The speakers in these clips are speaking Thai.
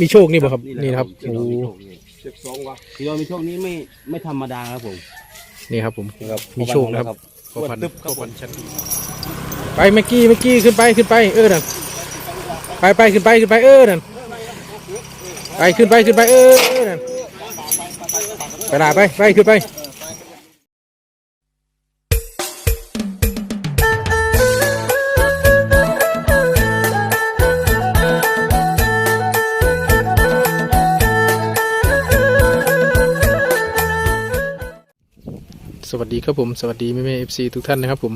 มีโชคนี่บ่ครับนี่นะครับที่โอ้เรามีโชคนี่เจ็ดสองวะที่เรามีโชคนี้ไม่ไม่ธรรมดาครับผมนี่ครับผมครับมีโชคนะครับพ่อพันธุ์ตึ๊บครับพ่อพันธุ์ชั้นดีไปเมื่อกี้เมื่อกี้ขึ้นไปขึ้นไปเออนั่นไปไปขึ้นไปขึ้นไปเออนั่นไปขึ้นไปขึ้นไปเออเออนั่นไปลาไปไปขึ้นไป วัสดีครับผมสวัสดีแม่แม่เอฟซีทุกท่านนะครับผม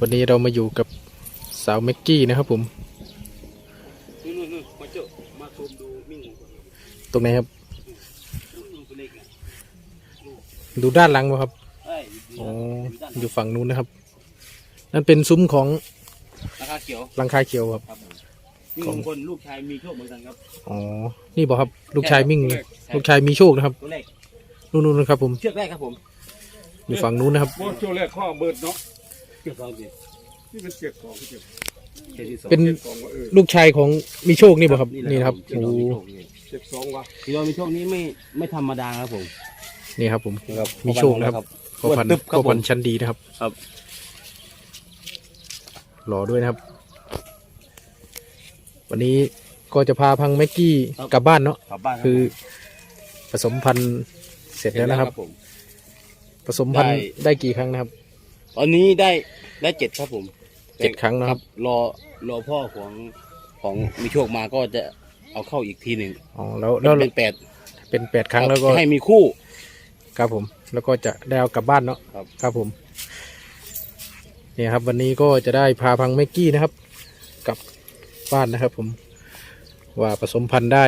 วันนี้เรามาอยู่กับสาวเม็กกี้นะครับผมนู่นนู่นนู่นมาเจามาซูมดูมิ่งของคนตรงไหนครับนู่นตัวเล็กอะดูด้านหลังบ่ครับเอ้ยอ๋ออยู่ฝั่งนู้นนะครับ นั่นเป็นซุ้มของราคาเขียวหลังคาเขียวครับครับผมมิ่งของคนลูกชายมีโชคเหมือนกันครับอ๋อนี่บอกครับ ลูกชายมิ่ง ลูกชายมีโชคนะครับตัวแรกนู่นๆนะครับผม เชือกแรกครับผม อยู่ฝั่งนู้นนะครับโบโชว์แรกข้อเบิดเนาะเชือกสองสินี่เป็นเจ็ดสองเจ็ดเชือกที่สองเป็นเจ็ดสองวะเออลูกชายของมีโชคนี่บ่ครับ นี่นะครับที่โอ้เรามีโชคนี่เจ็ดสองวะที่เรามีโชคนี้ไม่ไม่ธรรมดาครับผมนี่ครับ ผมครับมีโชคนะครับพ่อพันธุ์ตึ๊บครับพ่อพันผมธุ์ชั้นดีนะครับครับหล่อด้วยนะครับ วันนี้ก็จะพาพังแม็กกี้กลับบ้านเนาะ กลับบ้านรับคือผสมพันธุ์เสร็จแล้วนะครับ ผมผ สมพันธุ์ได้ ได้กี่ครั้งนะครับ ตอนนี้ได้ได้เจ็ดครับผมเจ็ดครั้งนะครับ รอรอพ่อของของมีโชคมาก็จะเอาเข้าอีกทีหนึ่งอ๋อแล้วแล้วเป็นแปดเป็นแปดครั้งแล้วก็ให้มีคู่ ครับผม แล้วก็จะได้เอากลับบ้านเนาะครับ ครับผมเนี่ยครับ วันนี้ก็จะได้พาพังเมกกี้นะครับ กลับบ้านนะครับ ผม ว่าผสมพันธุ์ได้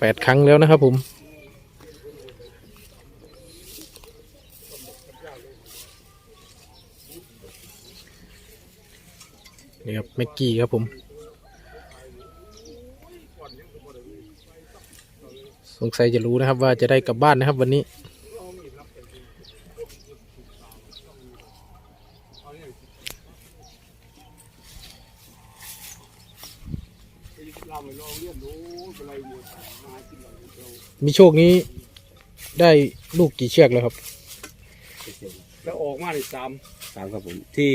แปดครั้งแล้วนะครับ ผม นี่ครับเมกกี้ครับผม สงสัยจะรู้นะครับว่าจะได้กลับบ้านนะครับวันนี้เราไปลองเรียนรู้อะไรหมดมากินเราเรามีโชคนี้ได้ลูกกี่เชือกแล้วครับ แล้วออกมาในสามสามครับผมที่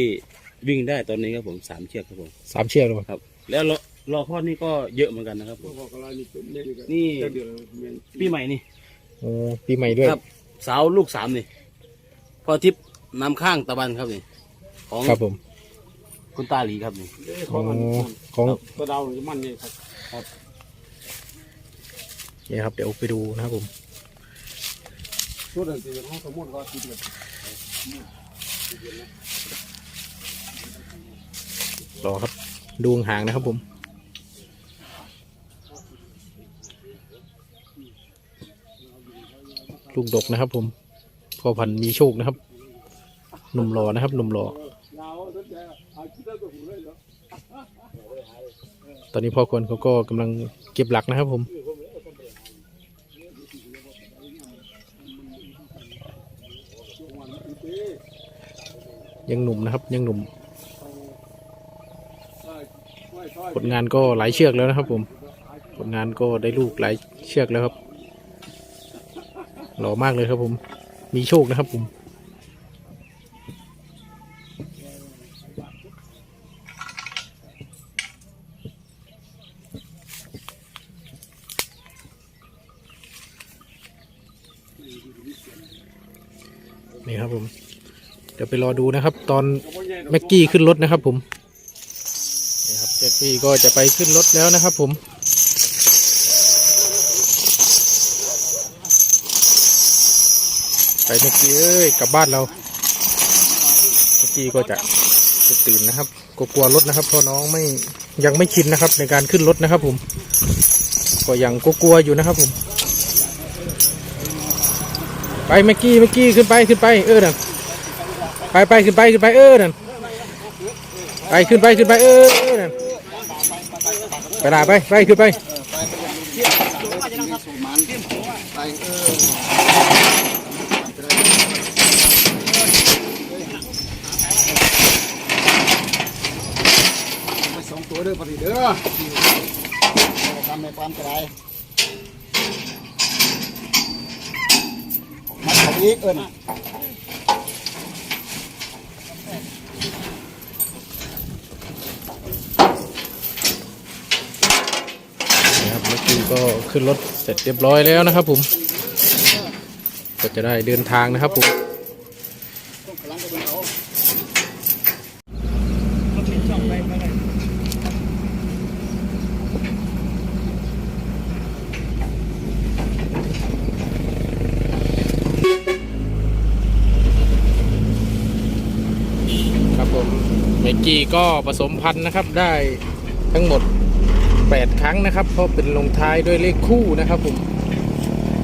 วิ่งได้ตอนนี้ครับผมสามเชือกครับผมสามเชือกแล้วครับครับ แล้วรอรอพ่อนี่ก็เยอะเหมือนกันนะครับผพวมกอะไรนี่เป็นเล่นกันนี่เดือนเดือนปีใหม่นี่โอ้ปีใหม่ด้วย ครับ สาวลูกสามนี่พ่อทิพย์นำข้างตะบันครับนี่ของครับผมคุณตาหลีครับนี่ของอันของตัวดาวมันนี่ครับเนี่ยครับเดี๋ยวไปดูนะครับผมชุดอันที่ห้องสมุดก็ติดกัน รอครับดูห่างนะครับผม ลูกดกนะครับผมพ่อพันธุ์มีโชคนะครับ หนุ่มหล่อนะครับ หนุ่มหล่อตอนนี้พ่อควรเขาก็กำลังเก็บหลักนะครับผมยังหนุ่มนะครับยังหนุ่ม ผลงานก็หลายเชือกแล้วนะครับ ผม ผลงานก็ได้ลูกหลายเชือกแล้วครับ หล่อมากเลยครับผม มีโชคนะครับผมนี่ครับผม เดี๋ยวไปรอดูนะครับ ตอนแม็กกี้ขึ้นรถนะครับผม นี่ครับแม็กกี้ก็จะไปขึ้นรถแล้วนะครับผมไปแม็กกี้เอ้ยกลับบ้านเราแม็กกี้ก็จะจะตื่นนะครับกลัวรถนะครับเพราะน้องไม่ยังไม่ชินนะครับ ในการขึ้นรถนะครับ ผม ก็ยังกลัวอยู่นะครับผม ไปแม็กกี้แม็กกี้ขึ้นไปขึ้นไปเออนั่นไปไปขึ้นไปขึ้นไปเออนั่นไปขึ้นไปขึ้นไปเออเออนั่น ไปลาไปไปขึ้นไปสองตัวเด้อพอดีเด้อทำในความกระไรมาอีกเอิญ คือก็ขึ้นรถเสร็จเรียบร้อยแล้วนะครับผม ก็จะได้เดินทางนะครับผมครับผมเมกกี้ก็ผสมพันธุ์นะครับได้ทั้งหมด 8 ครั้งนะครับ เพราะเป็นลงท้ายด้วยเลขคู่นะครับผม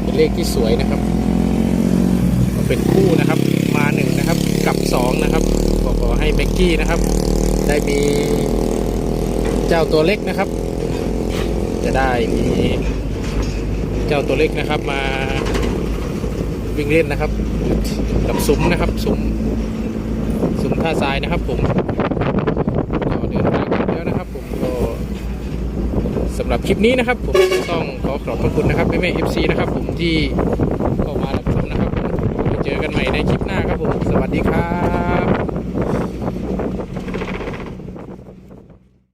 เป็นเลขที่สวยนะครับ เป็นคู่นะครับมาหนึ่งนะครับกับสองนะครับก็ขอให้เมกกี้นะครับ ได้มีเจ้าตัวเล็กนะครับ จะได้มีเจ้าตัวเล็กนะครับมาวิ่งเล่นนะครับ กับซุ้มนะครับซุ้มสุ้มท่าทรายนะครับผมก็เดินทางกันแล้วนะครับผมก็สำหรับคลิปนี้นะครับ ผมต้องขอขอบพระคุณนะครับแม่แม่เอฟซีนะครับ ผมที่เข้ามารับชมนะครับไว้เจอกันใหม่ในคลิปหน้าครับผม สวัสดีครับ